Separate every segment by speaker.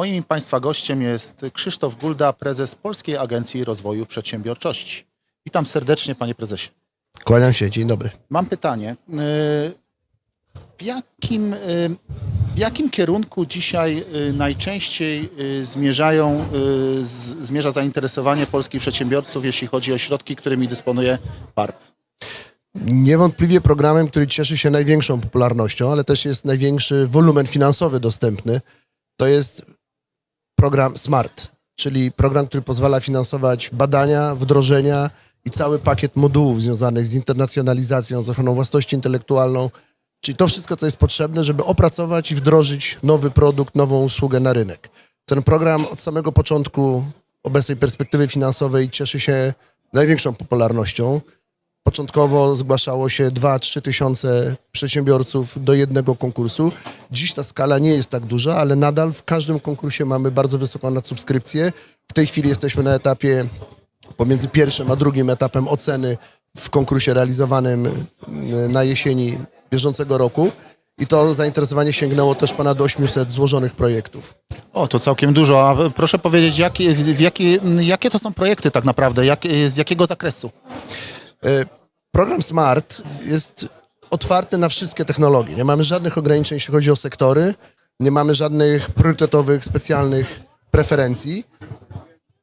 Speaker 1: Moim Państwa gościem jest Krzysztof Gulda, prezes Polskiej Agencji Rozwoju Przedsiębiorczości. Witam serdecznie, panie prezesie.
Speaker 2: Kłaniam się, dzień dobry.
Speaker 1: Mam pytanie. Yy, W jakim, yy, w jakim kierunku dzisiaj yy, najczęściej zmierzają, zmierza zainteresowanie polskich przedsiębiorców, jeśli chodzi o środki, którymi dysponuje PARP?
Speaker 2: Niewątpliwie programem, który cieszy się największą popularnością, ale też jest największy wolumen finansowy dostępny, to jest program SMART, czyli program, który pozwala finansować badania, wdrożenia i cały pakiet modułów związanych z internacjonalizacją, z ochroną własności intelektualną, czyli to wszystko, co jest potrzebne, żeby opracować i wdrożyć nowy produkt, nową usługę na rynek. Ten program od samego początku obecnej perspektywy finansowej cieszy się największą popularnością. Początkowo zgłaszało się 2-3 tysiące przedsiębiorców do jednego konkursu. Dziś ta skala nie jest tak duża, ale nadal w każdym konkursie mamy bardzo wysoką nadsubskrypcję. W tej chwili jesteśmy na etapie pomiędzy pierwszym a drugim etapem oceny w konkursie realizowanym y, na jesieni bieżącego roku. I to zainteresowanie sięgnęło też ponad 800 złożonych projektów.
Speaker 1: O, to całkiem dużo. A proszę powiedzieć, jakie, w jakie, jakie to są projekty tak naprawdę? Jak, z jakiego zakresu?
Speaker 2: Program SMART jest otwarty na wszystkie technologie. Nie mamy żadnych ograniczeń, jeśli chodzi o sektory. Nie mamy żadnych priorytetowych, specjalnych preferencji.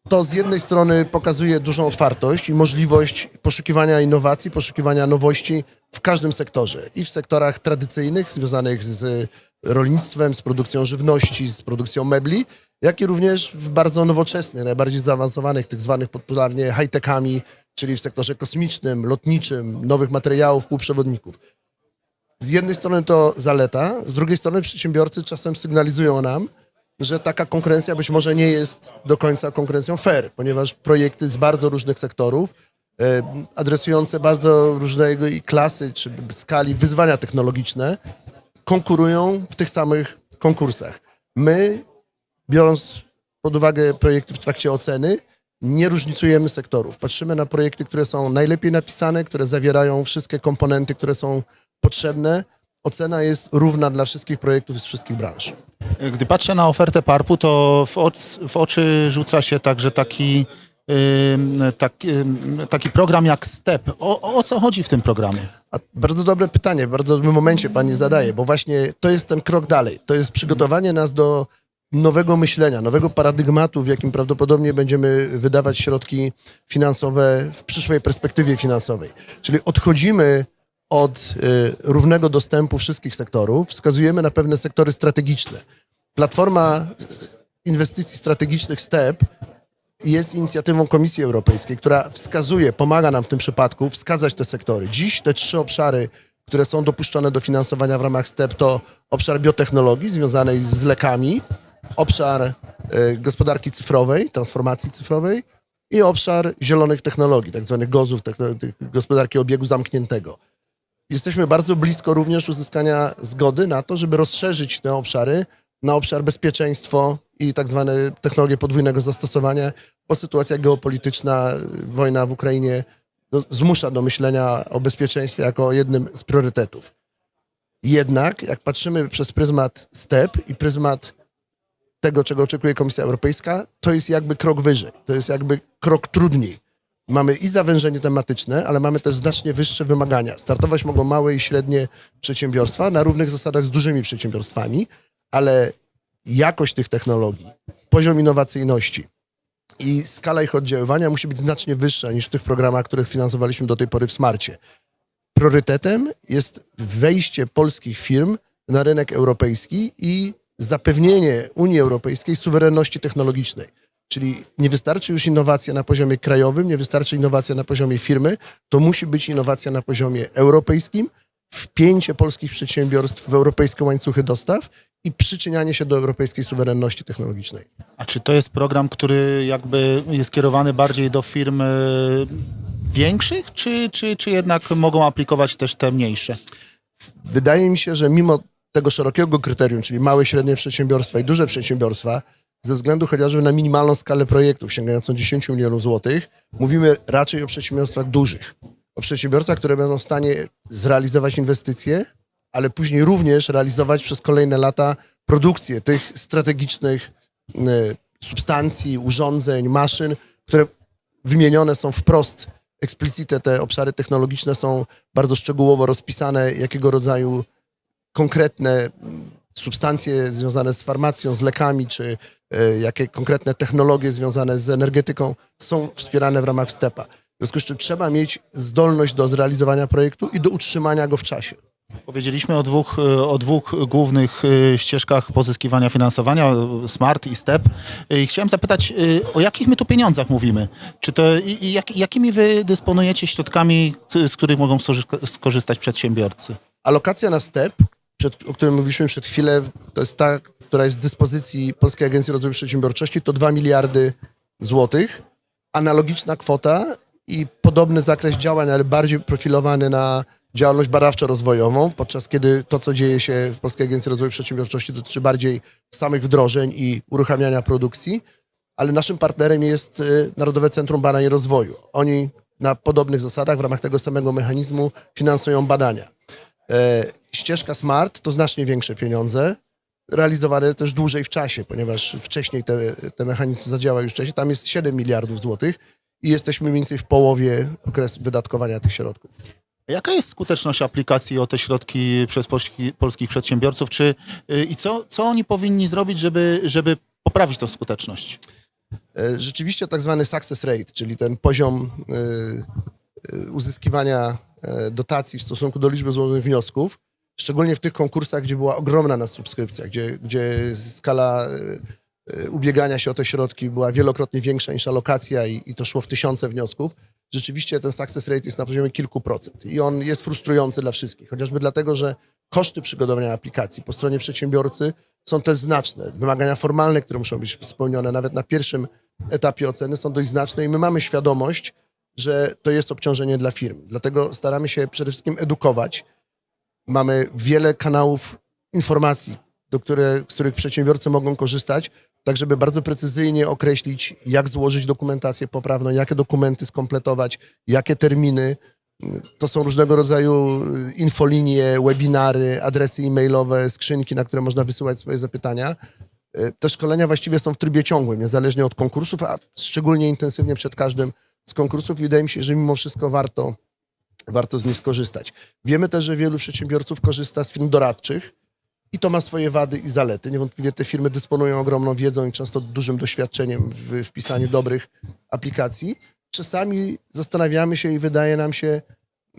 Speaker 2: To z jednej strony pokazuje dużą otwartość i możliwość poszukiwania innowacji, poszukiwania nowości w każdym sektorze. I w sektorach tradycyjnych, związanych z rolnictwem, z produkcją żywności, z produkcją mebli, jak i również w bardzo nowoczesnych, najbardziej zaawansowanych, tych zwanych popularnie high-techami, czyli w sektorze kosmicznym, lotniczym, nowych materiałów, półprzewodników. Z jednej strony to zaleta, z drugiej strony przedsiębiorcy czasem sygnalizują nam, że taka konkurencja być może nie jest do końca konkurencją fair, ponieważ projekty z bardzo różnych sektorów, e, adresujące bardzo różnego klasy czy skali wyzwania technologiczne, konkurują w tych samych konkursach. My, biorąc pod uwagę projekty w trakcie oceny, nie różnicujemy sektorów. Patrzymy na projekty, które są najlepiej napisane, które zawierają wszystkie komponenty, które są potrzebne. Ocena jest równa dla wszystkich projektów z wszystkich branż.
Speaker 1: Gdy patrzę na ofertę PARP-u, to w, oc, w oczy rzuca się także taki, ym, taki, ym, taki program jak STEP. O, o co chodzi w tym programie?
Speaker 2: A bardzo dobre pytanie, w bardzo dobrym momencie pani zadaje, bo właśnie to jest ten krok dalej. To jest przygotowanie nas do nowego myślenia, nowego paradygmatu, w jakim prawdopodobnie będziemy wydawać środki finansowe w przyszłej perspektywie finansowej. Czyli odchodzimy od y, równego dostępu wszystkich sektorów, wskazujemy na pewne sektory strategiczne. Platforma inwestycji strategicznych STEP jest inicjatywą Komisji Europejskiej, która wskazuje, pomaga nam w tym przypadku wskazać te sektory. Dziś te trzy obszary, które są dopuszczone do finansowania w ramach STEP to obszar biotechnologii związanej z lekami, obszar e, gospodarki cyfrowej, transformacji cyfrowej i obszar zielonych technologii, tak zwanych gozów, gospodarki obiegu zamkniętego. Jesteśmy bardzo blisko również uzyskania zgody na to, żeby rozszerzyć te obszary na obszar bezpieczeństwo i tak zwane technologie podwójnego zastosowania, bo sytuacja geopolityczna, wojna w Ukrainie no, zmusza do myślenia o bezpieczeństwie jako jednym z priorytetów. Jednak jak patrzymy przez pryzmat STEP i pryzmat tego, czego oczekuje Komisja Europejska, to jest jakby krok wyżej, to jest jakby krok trudniej. Mamy i zawężenie tematyczne, ale mamy też znacznie wyższe wymagania. Startować mogą małe i średnie przedsiębiorstwa na równych zasadach z dużymi przedsiębiorstwami, ale jakość tych technologii, poziom innowacyjności i skala ich oddziaływania musi być znacznie wyższa niż w tych programach, których finansowaliśmy do tej pory w Smarcie. Priorytetem jest wejście polskich firm na rynek europejski i zapewnienie Unii Europejskiej suwerenności technologicznej. Czyli nie wystarczy już innowacja na poziomie krajowym, nie wystarczy innowacja na poziomie firmy, to musi być innowacja na poziomie europejskim, wpięcie polskich przedsiębiorstw w europejskie łańcuchy dostaw i przyczynianie się do europejskiej suwerenności technologicznej.
Speaker 1: A czy to jest program, który jakby jest kierowany bardziej do firm y, większych, czy, czy, czy jednak mogą aplikować też te mniejsze?
Speaker 2: Wydaje mi się, że mimo tego szerokiego kryterium, czyli małe, średnie przedsiębiorstwa i duże przedsiębiorstwa, ze względu chociażby na minimalną skalę projektów sięgającą 10 milionów złotych, mówimy raczej o przedsiębiorstwach dużych. O przedsiębiorstwach, które będą w stanie zrealizować inwestycje, ale później również realizować przez kolejne lata produkcję tych strategicznych substancji, urządzeń, maszyn, które wymienione są wprost, explicite te obszary technologiczne są bardzo szczegółowo rozpisane, jakiego rodzaju konkretne mm, substancje związane z farmacją, z lekami, czy e, jakie konkretne technologie związane z energetyką są wspierane w ramach STEPA. W związku z czym trzeba mieć zdolność do zrealizowania projektu i do utrzymania go w czasie.
Speaker 1: Powiedzieliśmy o dwóch, e, o dwóch głównych e, ścieżkach pozyskiwania finansowania, SMART i STEP. I chciałem zapytać, o jakich my tu pieniądzach mówimy? Czy to, i, jak, jakimi wy dysponujecie środkami, z których mogą skorzy- skorzystać przedsiębiorcy?
Speaker 2: Alokacja na STEP, przed, o którym mówiliśmy przed chwilę, to jest ta, która jest w dyspozycji Polskiej Agencji Rozwoju Przedsiębiorczości, to 2 miliardy złotych. Analogiczna kwota i podobny zakres działań, ale bardziej profilowany na działalność badawczo-rozwojową, podczas kiedy to, co dzieje się w Polskiej Agencji Rozwoju Przedsiębiorczości, dotyczy bardziej samych wdrożeń i uruchamiania produkcji, ale naszym partnerem jest y, Narodowe Centrum Badań i Rozwoju. Oni na podobnych zasadach, w ramach tego samego mechanizmu finansują badania. E, ścieżka SMART to znacznie większe pieniądze, realizowane też dłużej w czasie, ponieważ wcześniej te, te mechanizm zadziałał już wcześniej. Tam jest 7 miliardów złotych i jesteśmy mniej więcej w połowie okresu wydatkowania tych środków.
Speaker 1: Jaka jest skuteczność aplikacji o te środki przez polski, polskich przedsiębiorców? Czy, y, I co, co oni powinni zrobić, żeby, żeby poprawić tą skuteczność?
Speaker 2: E, Rzeczywiście tak zwany success rate, czyli ten poziom e, e, uzyskiwania dotacji w stosunku do liczby złożonych wniosków, szczególnie w tych konkursach, gdzie była ogromna nasubskrypcja, gdzie, gdzie skala e, e, ubiegania się o te środki była wielokrotnie większa niż alokacja i, i to szło w tysiące wniosków, rzeczywiście ten success rate jest na poziomie kilku procent i on jest frustrujący dla wszystkich, chociażby dlatego, że koszty przygotowania aplikacji po stronie przedsiębiorcy są też znaczne. Wymagania formalne, które muszą być spełnione nawet na pierwszym etapie oceny są dość znaczne i my mamy świadomość, że to jest obciążenie dla firm. Dlatego staramy się przede wszystkim edukować. Mamy wiele kanałów informacji, do które, z których przedsiębiorcy mogą korzystać, tak żeby bardzo precyzyjnie określić, jak złożyć dokumentację poprawną, jakie dokumenty skompletować, jakie terminy. To są różnego rodzaju infolinie, webinary, adresy e-mailowe, skrzynki, na które można wysyłać swoje zapytania. Te szkolenia właściwie są w trybie ciągłym, niezależnie od konkursów, a szczególnie intensywnie przed każdym z konkursów. I wydaje mi się, że mimo wszystko warto, warto z nich skorzystać. Wiemy też, że wielu przedsiębiorców korzysta z firm doradczych i to ma swoje wady i zalety. Niewątpliwie te firmy dysponują ogromną wiedzą i często dużym doświadczeniem w, w pisaniu dobrych aplikacji. Czasami zastanawiamy się i wydaje nam się,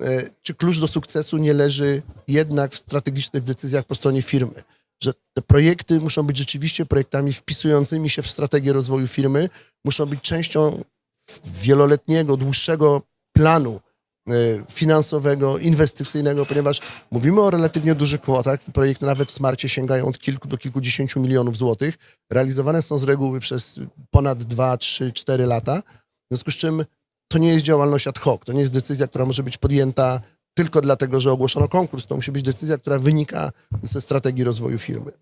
Speaker 2: e, czy klucz do sukcesu nie leży jednak w strategicznych decyzjach po stronie firmy. Że te projekty muszą być rzeczywiście projektami wpisującymi się w strategię rozwoju firmy, muszą być częścią wieloletniego, dłuższego planu e, finansowego, inwestycyjnego, ponieważ mówimy o relatywnie dużych kwotach. Projekty nawet w Smarcie sięgają od kilku do kilkudziesięciu milionów złotych. Realizowane są z reguły przez ponad 2, 3, 4 lata. W związku z czym to nie jest działalność ad hoc, to nie jest decyzja, która może być podjęta tylko dlatego, że ogłoszono konkurs. To musi być decyzja, która wynika ze strategii rozwoju firmy.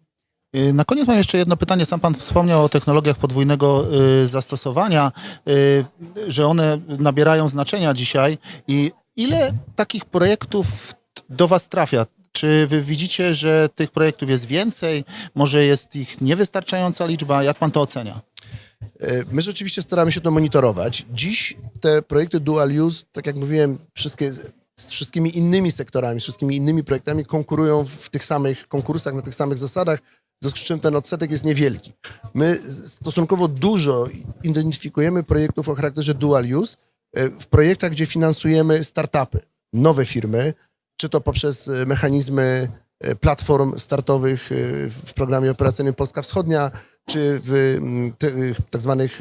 Speaker 1: Y, Na koniec mam jeszcze jedno pytanie. Sam pan wspomniał o technologiach podwójnego y, zastosowania, y, że one nabierają znaczenia dzisiaj. I ile takich projektów do was trafia? Czy wy widzicie, że tych projektów jest więcej? Może jest ich niewystarczająca liczba? Jak pan to ocenia?
Speaker 2: My rzeczywiście staramy się to monitorować. Dziś te projekty dual use, tak jak mówiłem, wszystkie z wszystkimi innymi sektorami, z wszystkimi innymi projektami konkurują w tych samych konkursach, na tych samych zasadach, w związku z czym ten odsetek jest niewielki. My stosunkowo dużo identyfikujemy projektów o charakterze dual use e, w projektach, gdzie finansujemy startupy, nowe firmy, czy to poprzez e, mechanizmy e, platform startowych w programie operacyjnym Polska Wschodnia, czy w tak zwanych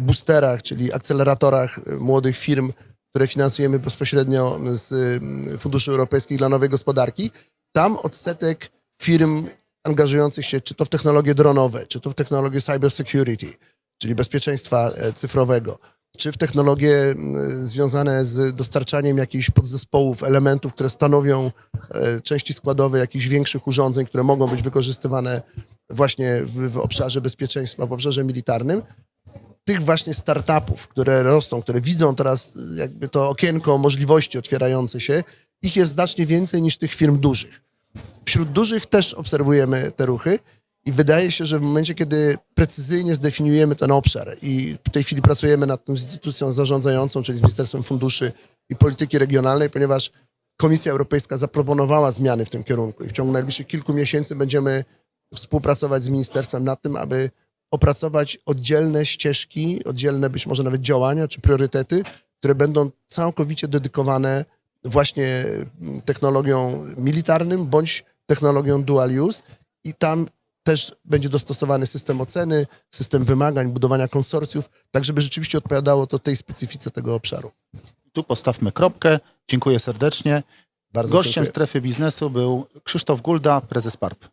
Speaker 2: boosterach, czyli akceleratorach młodych firm, które finansujemy bezpośrednio z Funduszy Europejskich dla Nowej Gospodarki. Tam odsetek firm angażujących się czy to w technologie dronowe, czy to w technologie cyber security, czyli bezpieczeństwa e, cyfrowego, czy w technologie związane z dostarczaniem jakichś podzespołów, elementów, które stanowią e, części składowe jakichś większych urządzeń, które mogą być wykorzystywane właśnie w, w obszarze bezpieczeństwa, w obszarze militarnym. Tych właśnie startupów, które rosną, które widzą teraz jakby to okienko możliwości otwierające się, ich jest znacznie więcej niż tych firm dużych. Wśród dużych też obserwujemy te ruchy I wydaje się, że w momencie, kiedy precyzyjnie zdefiniujemy ten obszar i w tej chwili pracujemy nad tą instytucją zarządzającą, czyli z Ministerstwem Funduszy i Polityki Regionalnej, ponieważ Komisja Europejska zaproponowała zmiany w tym kierunku i w ciągu najbliższych kilku miesięcy będziemy współpracować z ministerstwem nad tym, aby opracować oddzielne ścieżki, oddzielne być może nawet działania czy priorytety, które będą całkowicie dedykowane właśnie technologiom militarnym bądź technologią dual use i tam też będzie dostosowany system oceny, system wymagań, budowania konsorcjów, tak żeby rzeczywiście odpowiadało to tej specyfice tego obszaru.
Speaker 1: Tu postawmy kropkę. Dziękuję serdecznie.
Speaker 2: Bardzo
Speaker 1: Gościem
Speaker 2: dziękuję.
Speaker 1: strefy biznesu był Krzysztof Gulda, prezes PARP.